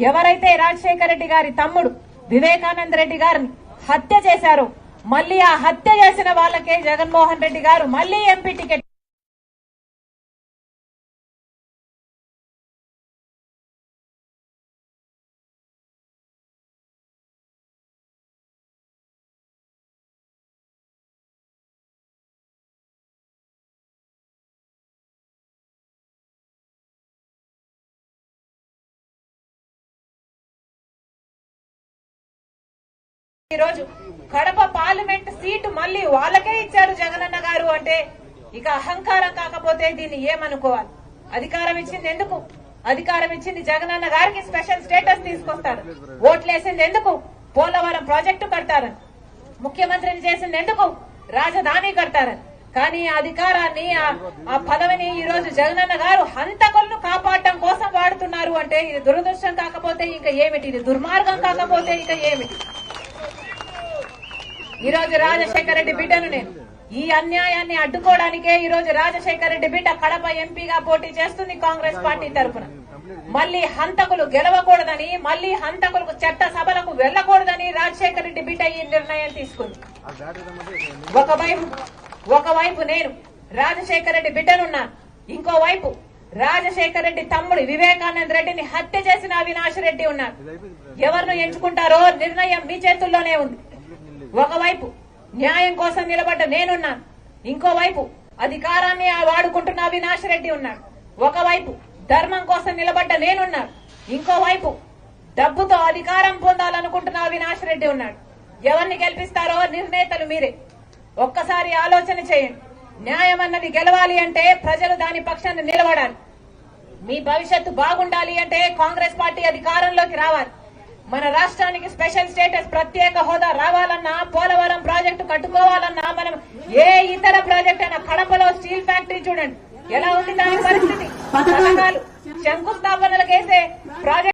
ఎవరైతే రాజశేఖర రెడ్డి గారి తమ్ముడు వివేకానంద రెడ్డి గారిని హత్య చేశారో మళ్ళీ ఆ హత్య చేసిన వాళ్ళకే జగన్మోహన్ రెడ్డి గారు మళ్ళీ ఎంపీ టికెట్ ఈ రోజు కడప పార్లమెంట్ సీటు మళ్ళీ వాళ్ళకే ఇచ్చారు జగనన్న గారు అంటే ఇక అహంకారం కాకపోతే దీన్ని ఏమనుకోవాలి? అధికారం ఇచ్చింది ఎందుకు? అధికారం ఇచ్చింది జగనన్న గారికి స్పెషల్ స్టేటస్ తీసుకొస్తారు. ఓట్లేసింది ఎందుకు? పోలవరం ప్రాజెక్టు కడతారని. ముఖ్యమంత్రిని చేసింది ఎందుకు? రాజధాని కడతారని. కానీ అధికారాన్ని ఆ- ఆ పదవిని ఈ రోజు జగనన్న గారు హంతకులను కాపాడటం కోసం వాడుతున్నారు అంటే ఇది దురదృష్టం కాకపోతే ఇంకా ఏమిటి? ఇది దుర్మార్గం కాకపోతే ఇంకా ఏమిటి? ఈ రోజు రాజశేఖర రెడ్డి బిడ్డను నేను ఈ అన్యాయాన్ని అడ్డుకోవడానికే ఈరోజు రాజశేఖర రెడ్డి బిడ్డ కడప ఎంపీగా పోటీ చేస్తుంది కాంగ్రెస్ పార్టీ తరఫున. మళ్ళీ హంతకులు గెలవకూడదని మళ్ళీ హంతకులకు చట్ట సభలకు వెళ్ళకూడదని రాజశేఖర రెడ్డి బిడ్డ ఈ నిర్ణయం తీసుకుంది. ఒకవైపు ఒకవైపు నేను రాజశేఖర రెడ్డి బిడ్డనున్నా ఇంకోవైపు రాజశేఖర రెడ్డి తమ్ముడు వివేకానంద రెడ్డిని హత్య చేసిన అవినాష్ రెడ్డి ఉన్నారు. ఎవరిని ఎంచుకుంటారో నిర్ణయం మీ చేతుల్లోనే ఉంది. ఒకవైపు న్యాయం కోసం నిలబడ్డ నేనున్నాను. ఇంకోవైపు అధికారాన్ని వాడుకుంటున్న అవినాష్ రెడ్డి ఉన్నాడు. ఒకవైపు ధర్మం కోసం నిలబడ్డ నేనున్నాను. ఇంకోవైపు డబ్బుతో అధికారం పొందాలనుకుంటున్న అవినాష్ రెడ్డి ఉన్నాడు. ఎవరిని గెలిపిస్తారో నిర్ణేతలు మీరే. ఒక్కసారి ఆలోచన చేయండి. న్యాయం అన్నది గెలవాలి అంటే ప్రజలు దాని పక్షాన్ని నిలబడాలి. మీ భవిష్యత్తు బాగుండాలి అంటే కాంగ్రెస్ పార్టీ అధికారంలోకి రావాలి. మన రాష్ట్రానికి స్పెషల్ స్టేటస్ ప్రత్యేక హోదా రావాలన్నా పోలవరం ప్రాజెక్టు కట్టుకోవాలన్నా మనం ఏ ఇతర ప్రాజెక్ట్ అయినా కడపలో స్టీల్ ఫ్యాక్టరీ చూడండి. ఎలా ఉంది దాని పరిస్థితి? పథకాలు. శంకుస్థాపనలకు వేసే ప్రాజెక్ట్